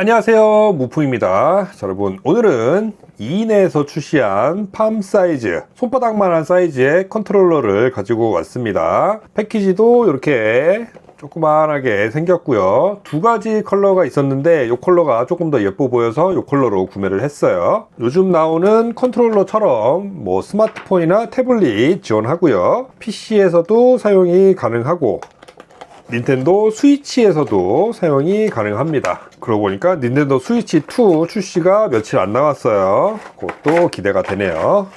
안녕하세요. 무풍입니다. 자, 여러분 오늘은 이인에서 출시한 팜 사이즈 손바닥만한 사이즈의 컨트롤러를 가지고 왔습니다. 패키지도 이렇게 조그만하게 생겼고요. 두 가지 컬러가 있었는데 이 컬러가 조금 더 예뻐 보여서 이 컬러로 구매를 했어요. 요즘 나오는 컨트롤러처럼 뭐 스마트폰이나 태블릿 지원하고요. PC에서도 사용이 가능하고 닌텐도 스위치에서도 사용이 가능합니다. 그러고 보니까 닌텐도 스위치 2 출시가 며칠 안 남았어요. 그것도 기대가 되네요.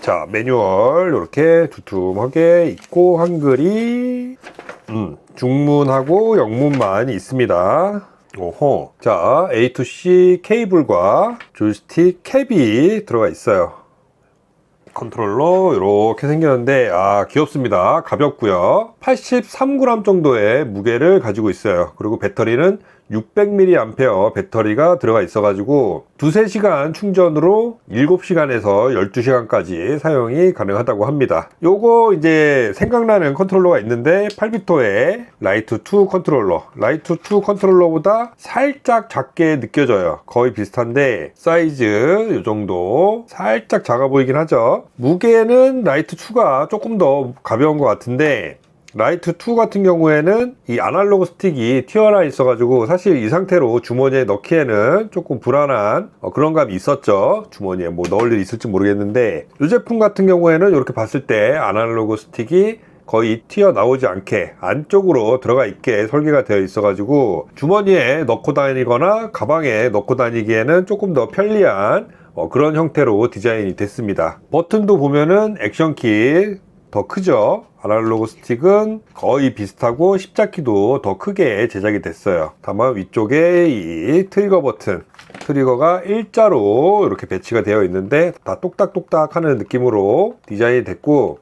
자, 매뉴얼 이렇게 두툼하게 있고 한글이 음, 중문하고 영문만 있습니다. 오호. 자, A to C 케이블과 조이스틱 캡이 들어가 있어요. 컨트롤러 이렇게 생겼는데 아 귀엽습니다. 가볍고요. 83g 정도의 무게를 가지고 있어요. 그리고 배터리는 600mAh 배터리가 들어가 있어 가지고 두세 시간 충전으로 7시간에서 12시간까지 사용이 가능하다고 합니다. 요거 이제 생각나는 컨트롤러가 있는데 8비토의 라이트 2 컨트롤러. 라이트 2 컨트롤러보다 살짝 작게 느껴져요. 거의 비슷한데 사이즈 요 정도 살짝 작아 보이긴 하죠. 무게는 라이트 2가 조금 더 가벼운 것 같은데 라이트 2 같은 경우에는 이 아날로그 스틱이 튀어나와 있어가지고 사실 이 상태로 주머니에 넣기에는 조금 불안한 어, 그런 감이 있었죠. 주머니에 뭐 넣을 일이 있을지 모르겠는데 이 제품 같은 경우에는 이렇게 봤을 때 아날로그 스틱이 거의 튀어나오지 않게 안쪽으로 들어가 있게 설계가 되어 있어가지고 주머니에 넣고 다니거나 가방에 넣고 다니기에는 조금 더 편리한 어, 그런 형태로 디자인이 됐습니다. 버튼도 보면은 액션키 더 크죠. 아날로그 스틱은 거의 비슷하고 십자키도 더 크게 제작이 됐어요. 다만 위쪽에 이 트리거 버튼 트리거가 일자로 이렇게 배치가 되어 있는데 다 똑딱똑딱 하는 느낌으로 디자인이 됐고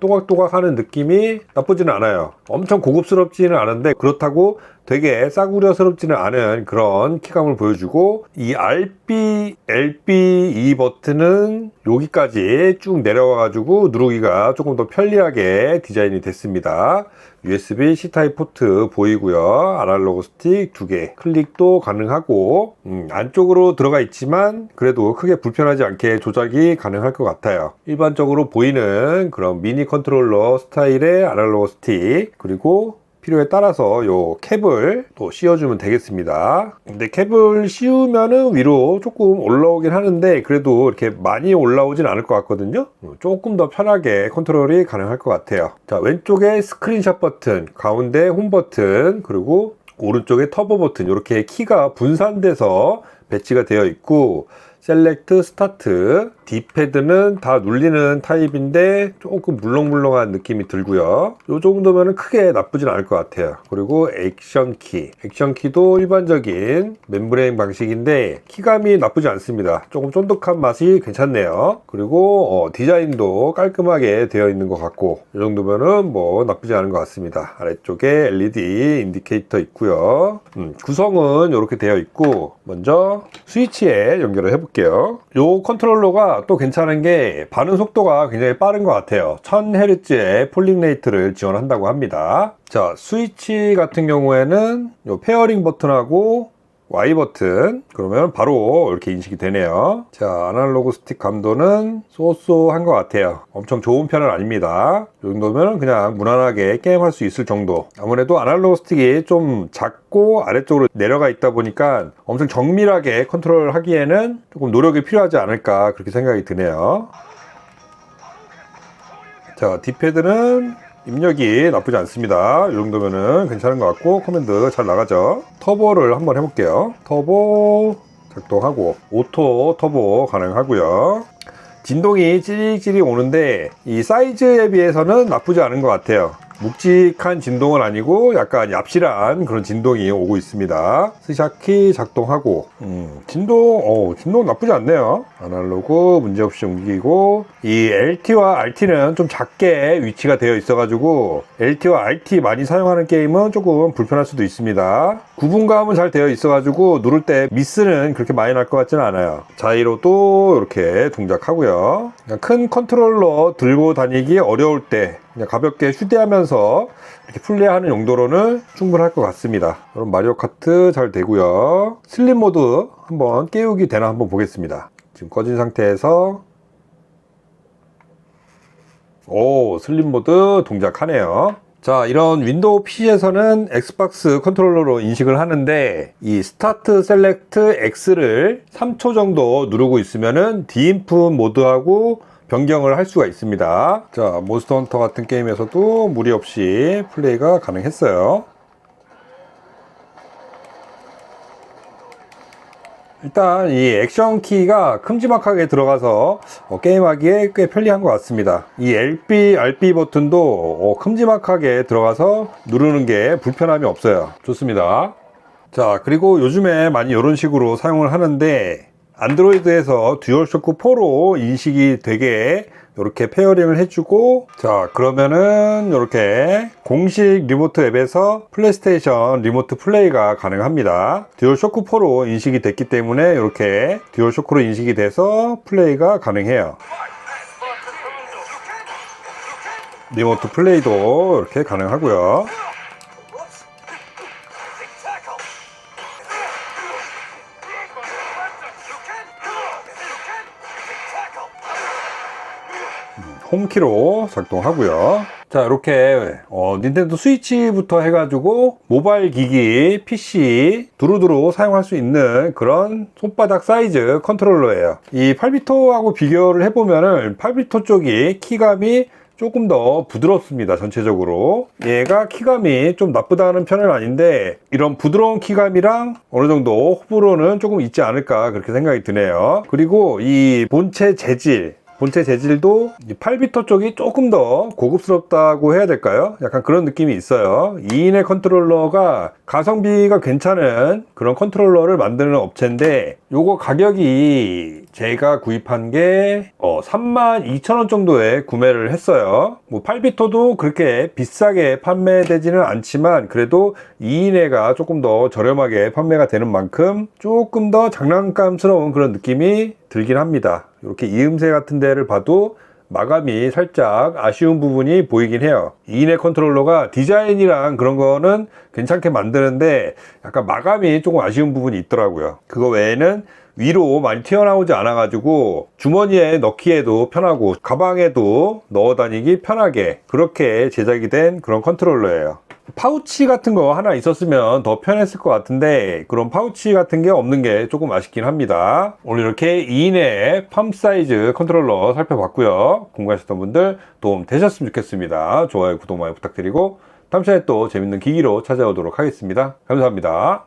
또각또각 하는 느낌이 나쁘지는 않아요. 엄청 고급스럽지는 않은데 그렇다고 되게 싸구려스럽지는 않은 그런 키감을 보여주고 이 RB, LB 이 버튼은 여기까지 쭉 내려와 가지고 누르기가 조금 더 편리하게 디자인이 됐습니다. USB C타입 포트 보이고요. 아날로그 스틱 두 개, 클릭도 가능하고 음, 안쪽으로 들어가 있지만 그래도 크게 불편하지 않게 조작이 가능할 것 같아요. 일반적으로 보이는 그런 미니 컨트롤러 스타일의 아날로그 스틱 그리고 필요에 따라서 요 캡을 또 씌워주면 되겠습니다. 근데 캡을 씌우면은 위로 조금 올라오긴 하는데 그래도 이렇게 많이 올라오진 않을 것 같거든요. 조금 더 편하게 컨트롤이 가능할 것 같아요. 자, 왼쪽에 스크린샷 버튼, 가운데 홈 버튼, 그리고 오른쪽에 터보 버튼 이렇게 키가 분산돼서 배치가 되어 있고 셀렉트 스타트 D패드는 다 눌리는 타입인데 조금 물렁물렁한 느낌이 들고요. 이 정도면 크게 나쁘진 않을 것 같아요. 그리고 액션 키. 액션 키도 일반적인 멤브레인 방식인데 키감이 나쁘지 않습니다. 조금 쫀득한 맛이 괜찮네요. 그리고 어, 디자인도 깔끔하게 되어 있는 것 같고 이 정도면은 뭐 나쁘지 않은 것 같습니다. 아래쪽에 LED 인디케이터 있고요. 음, 구성은 이렇게 되어 있고 먼저 스위치에 연결을 해볼게요. 이 컨트롤러가 또 괜찮은 게 반응 속도가 굉장히 빠른 것 같아요. 1000Hz의 폴링 레이트를 지원한다고 합니다. 자 스위치 같은 경우에는 이 페어링 버튼하고 Y 버튼. 그러면 바로 이렇게 인식이 되네요. 자 아날로그 스틱 감도는 쏘쏘한 것 같아요. 엄청 좋은 편은 아닙니다. 이 정도면 그냥 무난하게 게임할 수 있을 정도. 아무래도 아날로그 스틱이 좀 작고 아래쪽으로 내려가 있다 보니까 엄청 정밀하게 컨트롤 하기에는 조금 노력이 필요하지 않을까 그렇게 생각이 드네요. 자 D패드는 입력이 나쁘지 않습니다. 이 정도면은 괜찮은 것 같고 커맨드 잘 나가죠. 터보를 한번 해볼게요. 터보 작동하고 오토 터보 가능하고요. 진동이 찌릿찌릿 오는데 이 사이즈에 비해서는 나쁘지 않은 것 같아요. 묵직한 진동은 아니고 약간 얍실한 그런 진동이 오고 있습니다. 스샤키 작동하고 음, 진동, 어, 진동 나쁘지 않네요. 아날로그 문제없이 움직이고 이 LT와 RT는 좀 작게 위치가 되어 있어 가지고 LT와 RT 많이 사용하는 게임은 조금 불편할 수도 있습니다. 구분감은 잘 되어 있어 가지고 누를 때 미스는 그렇게 많이 날 것 같지는 않아요. 자이로도 이렇게 동작하고요. 큰 컨트롤러 들고 다니기 어려울 때 그냥 가볍게 휴대하면서 이렇게 플레이하는 용도로는 충분할 것 같습니다. 그럼 마리오 카트 잘 되고요. 슬림 모드 한번 깨우기 되나 한번 보겠습니다. 지금 꺼진 상태에서 오 슬림 모드 동작하네요. 자 이런 윈도우 PC에서는 엑스박스 컨트롤러로 인식을 하는데 이 스타트 셀렉트 X를 3초 정도 누르고 있으면은 디인풋 모드하고 변경을 할 수가 있습니다. 자 몬스터 헌터 같은 게임에서도 무리 없이 플레이가 가능했어요. 일단 이 액션 키가 큼지막하게 들어가서 어, 게임하기에 꽤 편리한 것 같습니다. 이 LB, RB 버튼도 어, 큼지막하게 들어가서 누르는 게 불편함이 없어요. 좋습니다. 자, 그리고 요즘에 많이 이런 식으로 사용을 하는데 안드로이드에서 듀얼쇼크 4로 인식이 되게 이렇게 페어링을 해주고 자 그러면은 이렇게 공식 리모트 앱에서 플레이스테이션 리모트 플레이가 가능합니다. 듀얼쇼크 4로 인식이 됐기 때문에 이렇게 듀얼쇼크로 인식이 돼서 플레이가 가능해요. 리모트 플레이도 이렇게 가능하고요 홈키로 작동하고요. 자, 이렇게 어, 닌텐도 스위치부터 해가지고 모바일 기기, PC 두루두루 사용할 수 있는 그런 손바닥 사이즈 컨트롤러예요. 이 8비토하고 비교를 해보면은 8비토 쪽이 키감이 조금 더 부드럽습니다 전체적으로 얘가 키감이 좀 나쁘다는 편은 아닌데 이런 부드러운 키감이랑 어느 정도 호불호는 조금 있지 않을까 그렇게 생각이 드네요 그리고 이 본체 재질 본체 재질도 8비터 쪽이 조금 더 고급스럽다고 해야 될까요? 약간 그런 느낌이 있어요. 2인의 컨트롤러가 가성비가 괜찮은 그런 컨트롤러를 만드는 업체인데 요거 가격이 제가 구입한 게 어, 32,000원 정도에 구매를 했어요. 뭐 8비터도 그렇게 비싸게 판매되지는 않지만 그래도 2인회가 조금 더 저렴하게 판매가 되는 만큼 조금 더 장난감스러운 그런 느낌이 들긴 합니다. 이렇게 이음새 같은 데를 봐도 마감이 살짝 아쉬운 부분이 보이긴 해요. 2인의 컨트롤러가 디자인이랑 그런 거는 괜찮게 만드는데 약간 마감이 조금 아쉬운 부분이 있더라고요. 그거 외에는 위로 많이 튀어나오지 않아가지고 주머니에 넣기에도 편하고 가방에도 넣어 다니기 편하게 그렇게 제작이 된 그런 컨트롤러예요. 파우치 같은 거 하나 있었으면 더 편했을 것 같은데 그런 파우치 같은 게 없는 게 조금 아쉽긴 합니다. 오늘 이렇게 2인의 팜 사이즈 컨트롤러 살펴봤고요. 궁금하셨던 분들 도움 되셨으면 좋겠습니다. 좋아요, 구독 많이 부탁드리고 다음 시간에 또 재밌는 기기로 찾아오도록 하겠습니다. 감사합니다.